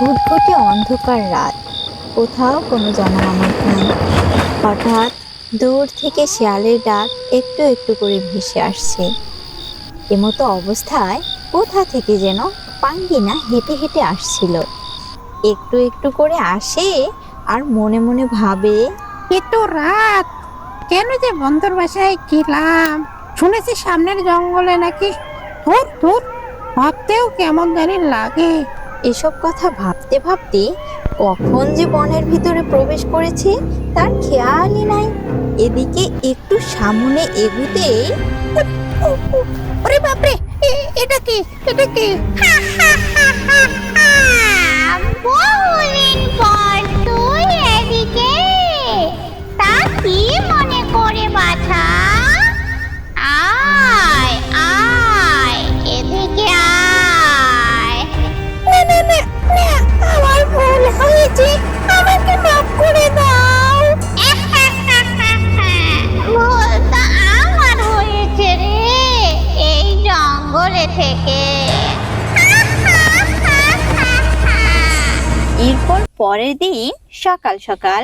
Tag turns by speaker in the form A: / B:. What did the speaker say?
A: ঘুটঘুটে অন্ধকার রাত। কোথাও কোনো জনমানব নাই। হঠাৎ দূর থেকে শেয়ালের ডাক একটু একটু করে ভেসে আসছে। এমতো অবস্থায় কোথা থেকে যেন পাঙ্গিনা হেঁটে হেঁটে আসছিল। একটু একটু করে আসে আর মনে মনে ভাবে
B: এত রাত! কেন যে বন্ধুর বাসায় গেলাম? শুনেছি সামনের জঙ্গলে নাকি ধুর ধুর, ভাবতেও কেমন জানি লাগে।
A: এসব কথা ভাবতে ভাবতে কখন যে বনের ভিতরে প্রবেশ করেছে তার খেয়ালই নাই। এদিকে একটু সামনে এগুতেই
B: ওরে বাপরে এটা কি? এটা কি?
C: তা কি মনে করে বাছা? জঙ্গলে থেকে।
A: এরপর পরের দিন সকাল সকাল